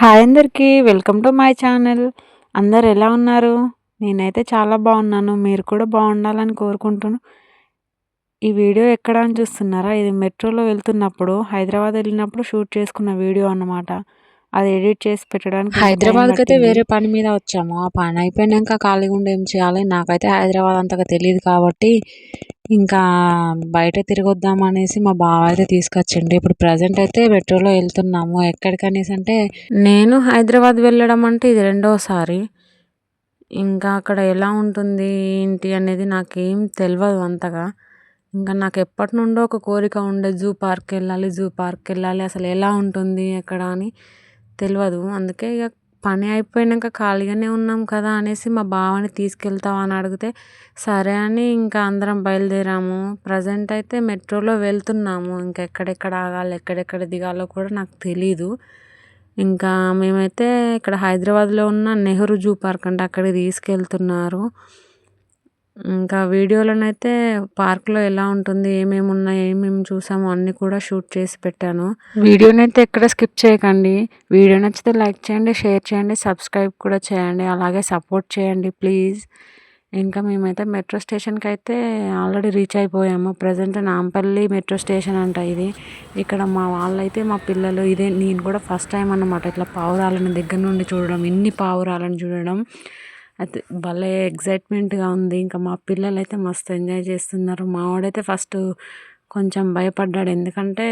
Hi అందరికీ welcome to my channel. అందరు ఎలా ఉన్నారు? నేనైతే చాలా బాగున్నాను. మీరు కూడా బాగుండాలని కోరుకుంటున్నాను ఈ వీడియో ఎక్కడ అని చూస్తున్నారా? ఇది మెట్రోలో వెళ్తున్నప్పుడు హైదరాబాద్ వెళ్ళినప్పుడు షూట్ చేసుకున్న వీడియో అన్నమాట. అది ఎడిట్ చేసి పెట్టడానికి హైదరాబాద్కి అయితే. వేరే పని మీద వచ్చాము. ఆ పని అయిపోయినాక ఖాళీగా ఉండి ఏం చేయాలి? నాకైతే హైదరాబాద్ అంతగా తెలియదు కాబట్టి ఇంకా బయట తిరగొద్దాం అనేసి మా బావ అయితే తీసుకొచ్చిండు. ఇప్పుడు ప్రజెంట్ అయితే మెట్రోలో వెళ్తున్నాము. ఎక్కడికి అనేసి అంటే నేను హైదరాబాద్ వెళ్ళడం అంటే ఇది రెండోసారి. ఇంకా అక్కడ ఎలా ఉంటుంది ఏంటి అనేది నాకేం తెలియదు అంతగా. ఇంకా నాకు ఎప్పటి నుండో ఒక కోరిక ఉండే జూ పార్క్ వెళ్ళాలి జూ పార్క్ వెళ్ళాలి అసలు ఎలా ఉంటుంది ఎక్కడ అని తెలియదు అందుకే ఇక పని అయిపోయినాక ఖాళీగానే ఉన్నాం కదా అనేసి మా బావని తీసుకెళ్తావా అని అడిగితే సరే అని ఇంకా అందరం బయలుదేరాము. ప్రజెంట్ అయితే మెట్రోలో వెళ్తున్నాము. ఇంకా ఎక్కడెక్కడ ఆగాలి ఎక్కడెక్కడ దిగాలో కూడా నాకు తెలీదు. ఇంకా మేమైతే ఇక్కడ హైదరాబాద్లో ఉన్న నెహ్రూ జూ పార్క్ అంటే అక్కడికి తీసుకెళ్తున్నారు. ఇంకా వీడియోలోనైతే పార్క్లో ఎలా ఉంటుంది ఏమేమి ఉన్నాయి ఏమేమి చూసామో అన్నీ కూడా షూట్ చేసి పెట్టాను. వీడియోని అయితే ఎక్కడ స్కిప్ చేయకండి. వీడియో నచ్చితే లైక్ చేయండి షేర్ చేయండి సబ్స్క్రైబ్ కూడా చేయండి అలాగే సపోర్ట్ చేయండి ప్లీజ్. ఇంకా మేమైతే మెట్రో స్టేషన్కి అయితే ఆల్రెడీ రీచ్ అయిపోయాము. ప్రజెంట్ నాంపల్లి మెట్రో స్టేషన్ అంట ఇది. ఇక్కడ మా వాళ్ళైతే మా పిల్లలు ఇదే నేను కూడా ఫస్ట్ టైం అన్నమాట ఇట్లా పావురాలను దగ్గర నుండి చూడడం ఇన్ని పావురాలను చూడడం. అయితే భలే ఎగ్జైట్మెంట్గా ఉంది. ఇంకా మా పిల్లలు అయితే మస్తు ఎంజాయ్ చేస్తున్నారు. మా వాడైతే ఫస్ట్ కొంచెం భయపడ్డాడు. ఎందుకంటే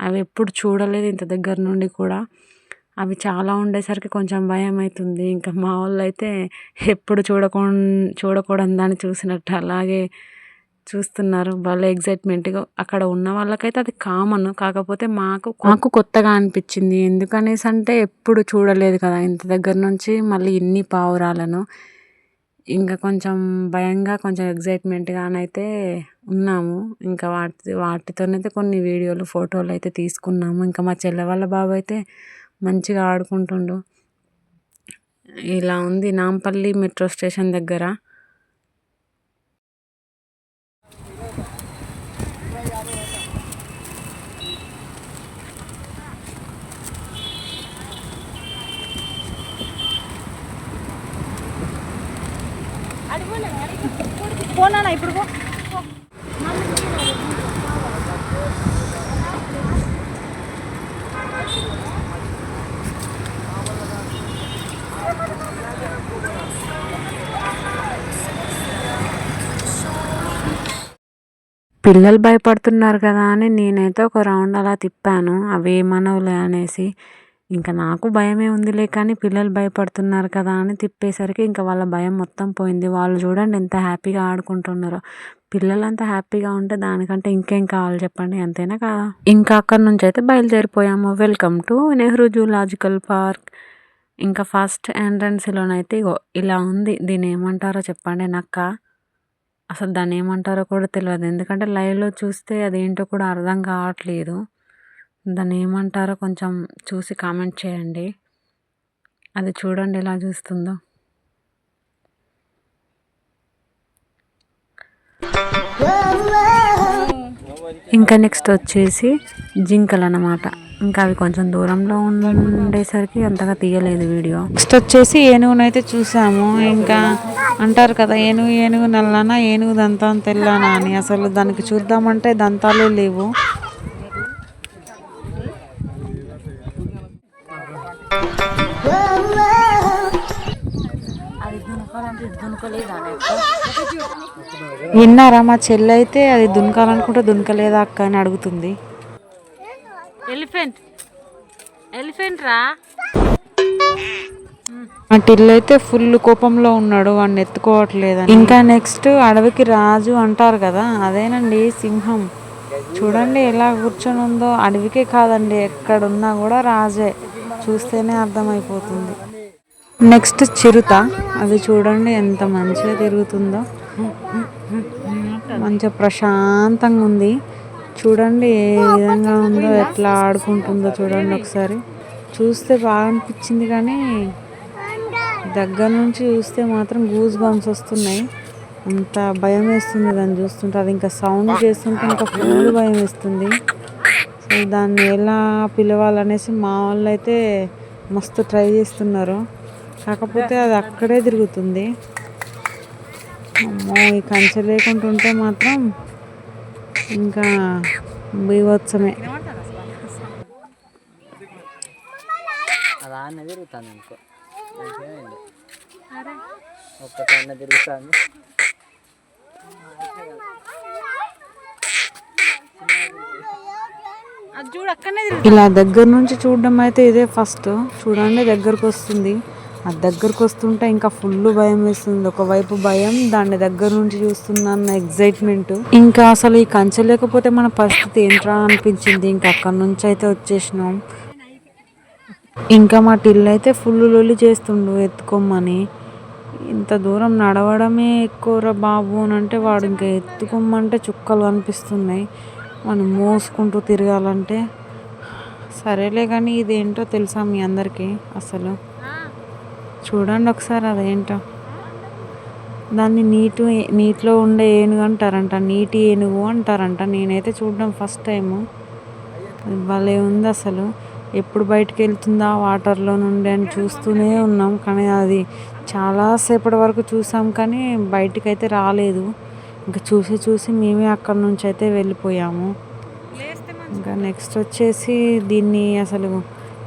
అవి ఎప్పుడు చూడలేదు ఇంత దగ్గర నుండి కూడా. అవి చాలా ఉండేసరికి కొంచెం భయం అవుతుంది ఇంకా మా వాళ్ళు అయితే ఎప్పుడు చూడకూ చూడకూడని దాన్ని చూసినట్టు అలాగే చూస్తున్నారు. భలే ఎగ్జైట్మెంట్గా అక్కడ ఉన్న వాళ్ళకైతే అది కామన్. కాకపోతే మాకు మాకు కొత్తగా అనిపించింది. ఎందుకనేసి అంటే ఎప్పుడు చూడలేదు కదా ఇంత దగ్గర నుంచి మళ్ళీ ఇన్ని పావురాలను. ఇంకా కొంచెం భయంగా కొంచెం ఎగ్జైట్మెంట్గానైతే ఉన్నాము. ఇంకా వాటి వాటితోనైతే కొన్ని వీడియోలు ఫోటోలు అయితే తీసుకున్నాము. ఇంకా మా చెల్లె వాళ్ళ బాబు అయితే మంచిగా ఆడుకుంటుండు. ఇలా ఉంది. నాంపల్లి మెట్రో స్టేషన్ దగ్గర. పోనా ఇప్పుడు పో. పిల్లలు భయపడుతున్నారు కదా అని నేనైతే ఒక రౌండ్ అలా తిప్పాను. అవి ఏమనవులే అనేసి ఇంకా నాకు భయమే ఉందిలే కానీ పిల్లలు భయపడుతున్నారు కదా అని తిప్పేసరికి ఇంకా వాళ్ళ భయం మొత్తం పోయింది. వాళ్ళు చూడండి ఎంత హ్యాపీగా ఆడుకుంటున్నారో. పిల్లలంతా హ్యాపీగా ఉంటే దానికంటే ఇంకేం కావాలి చెప్పండి అంతేనా కదా? ఇంకా అక్కడ నుంచి అయితే బయలుదేరిపోయాము. Welcome to Nehru zoological park. ఇంకా ఫస్ట్ ఎంట్రన్స్లోనైతే ఇగో ఇలా ఉంది. దీన్ని ఏమంటారో చెప్పండి నక్క. అసలు దాన్ని ఏమంటారో కూడా తెలియదు ఎందుకంటే లైవ్లో చూస్తే అదేంటో కూడా అర్థం కావట్లేదు. దాన్ని ఏమంటారో కొంచెం చూసి కామెంట్ చేయండి. అది చూడండి ఎలా చూస్తుందో. ఇంకా నెక్స్ట్ వచ్చేసి జింకలు అన్నమాట ఇంకా అవి కొంచెం దూరంలో ఉండేసరికి అంతగా తీయలేదు వీడియో. నెక్స్ట్ వచ్చేసి ఏనుగునైతే చూసాము. ఇంకా అంటారు కదా ఏనుగు ఏనుగు నల్లనా ఏనుగు దంతం తెల్లనా అని. అసలు దానికి చూద్దామంటే దంతాలు లేవు. విన్నారా? మా చెల్లి అయితే అది దునకాలనుకుంటే దునకలేదా అక్క అని అడుగుతుంది. ఎలిఫెంట్. ఎలిఫెంట్ రా. మా టిల్లు అయితే ఫుల్ కోపంలో ఉన్నాడు వాడిని ఎత్తుకోవట్లేదు ఇంకా నెక్స్ట్ అడవికి రాజు అంటారు కదా అదేనండి సింహం. చూడండి ఎలా కూర్చొని ఉందో అడవికే కాదండి ఎక్కడున్నా కూడా రాజే. చూస్తేనే అర్థమైపోతుంది. నెక్స్ట్ చిరుత. అది చూడండి ఎంత మంచిగా తిరుగుతుందో. మంచిగా ప్రశాంతంగా ఉంది. చూడండి ఏ విధంగా ఉందో ఎట్లా ఆడుకుంటుందో చూడండి ఒకసారి. చూస్తే బాగా అనిపించింది కానీ దగ్గర నుంచి చూస్తే మాత్రం గూస్ బంప్స్ వస్తున్నాయి. అంత భయం వేస్తుంది దాన్ని చూస్తుంటే. అది ఇంకా సౌండ్ చేస్తుంటే ఇంకా ఫుల్ భయం వేస్తుంది. సో దాన్ని ఎలా పిలవాలనేసి మా వాళ్ళు అయితే మస్తు ట్రై చేస్తున్నారు. కాకపోతే అది అక్కడే తిరుగుతుంది. అమ్మో ఈ కంచె లేకుండా ఉంటే మాత్రం ఇంకా తిరుగుతుంది అనుకో. ఒక్కటన్న తిరుగుతుంది. ఇలా దగ్గర నుంచి చూడడం అయితే ఇదే ఫస్ట్. చూడండి దగ్గరకు వస్తుంది. అది దగ్గరకు వస్తుంటే ఇంకా ఫుల్ భయం వేస్తుంది. ఒకవైపు భయం దాన్ని దగ్గర నుంచి చూస్తున్న ఎగ్జైట్మెంట్ ఇంకా అసలు ఈ కంచె లేకపోతే మన పరిస్థితి ఏంట్రా అనిపించింది. ఇంకా అక్కడ నుంచి అయితే వచ్చేసినాం. ఇంకా మా టిల్లు అయితే ఫుల్ లొల్లి చేస్తుండు ఎత్తుకోమని. ఇంత దూరం నడవడమే ఎక్కువరా బాబు అని అంటే వాడు ఇంకా ఎత్తుకోమంటే చుక్కలు అనిపిస్తున్నాయి. మనం మోసుకుంటూ తిరగాలంటే. సరేలే కానీ ఇదేంటో తెలుసా మీ అందరికీ అసలు? చూడండి ఒకసారి అదేంటో. దాన్ని నీటు నీటిలో ఉండే ఏనుగు అంటారంట. నీటి ఏనుగు అంటారంట. నేనైతే చూడడం ఫస్ట్ టైము. భలే ఉంది అసలు. ఎప్పుడు బయటికి వెళ్తుందా వాటర్లో నుండి అని చూస్తూనే ఉన్నాం. కానీ అది చాలాసేపటి వరకు చూసాం కానీ బయటికి అయితే రాలేదు. ఇంకా చూసి చూసి మేమే అక్కడ నుంచి అయితే వెళ్ళిపోయాము. ఇంకా నెక్స్ట్ వచ్చేసి దీన్ని అసలు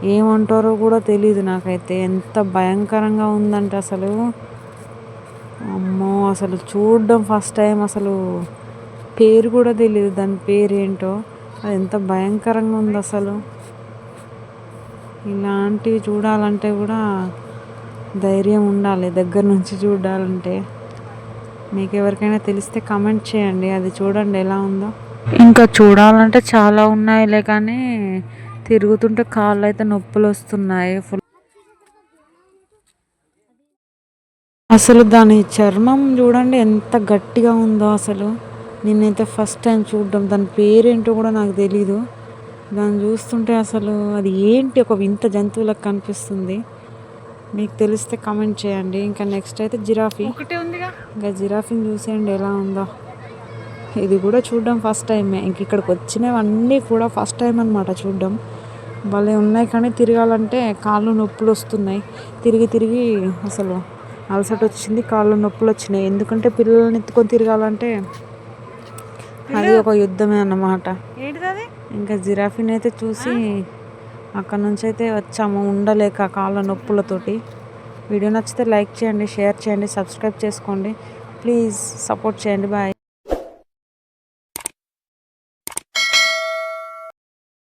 ఏమంటారో కూడా తెలియదు నాకైతే. ఎంత భయంకరంగా ఉందంటే అసలు. అమ్మో అసలు చూడడం ఫస్ట్ టైం అసలు. పేరు కూడా తెలియదు దాని పేరు ఏంటో అది ఎంత భయంకరంగా ఉంది అసలు. ఇలాంటివి చూడాలంటే కూడా ధైర్యం ఉండాలి దగ్గర నుంచి చూడాలంటే. మీకు ఎవరికైనా తెలిస్తే కమెంట్ చేయండి అది చూడండి ఎలా ఉందో. ఇంకా చూడాలంటే చాలా ఉన్నాయిలే కానీ తిరుగుతుంటే కాళ్ళు అయితే నొప్పులు వస్తున్నాయి ఫుల్ అసలు దాని చర్మం చూడండి ఎంత గట్టిగా ఉందో అసలు. నేనైతే ఫస్ట్ టైం చూడడం. దాని పేరేంటో కూడా నాకు తెలీదు. దాన్ని చూస్తుంటే అసలు అది ఏంటి? ఒక వింత జంతువులకు కనిపిస్తుంది. మీకు తెలిస్తే కామెంట్ చేయండి. ఇంకా నెక్స్ట్ అయితే జిరాఫీ. ఇంకా జిరాఫీని చూసేయండి ఎలా ఉందో. ఇది కూడా చూడడం ఫస్ట్ టైమే. ఇంక ఇక్కడికి వచ్చినవన్నీ కూడా ఫస్ట్ టైం అనమాట చూడడం. భలే ఉన్నాయి కానీ తిరగాలంటే కాళ్ళు నొప్పులు వస్తున్నాయి. తిరిగి తిరిగి అసలు అలసట వచ్చింది కాళ్ళు నొప్పులు వచ్చినాయి. ఎందుకంటే పిల్లల్ని ఎత్తుకొని తిరగాలంటే అది ఒక యుద్ధమే అన్నమాట. ఇంకా జిరాఫీని అయితే చూసి అక్కడ నుంచి అయితే వచ్చాము ఉండలేక కాళ్ళ నొప్పులతోటి. వీడియో నచ్చితే లైక్ చేయండి షేర్ చేయండి సబ్స్క్రైబ్ చేసుకోండి. ప్లీజ్ సపోర్ట్ చేయండి. బాయ్.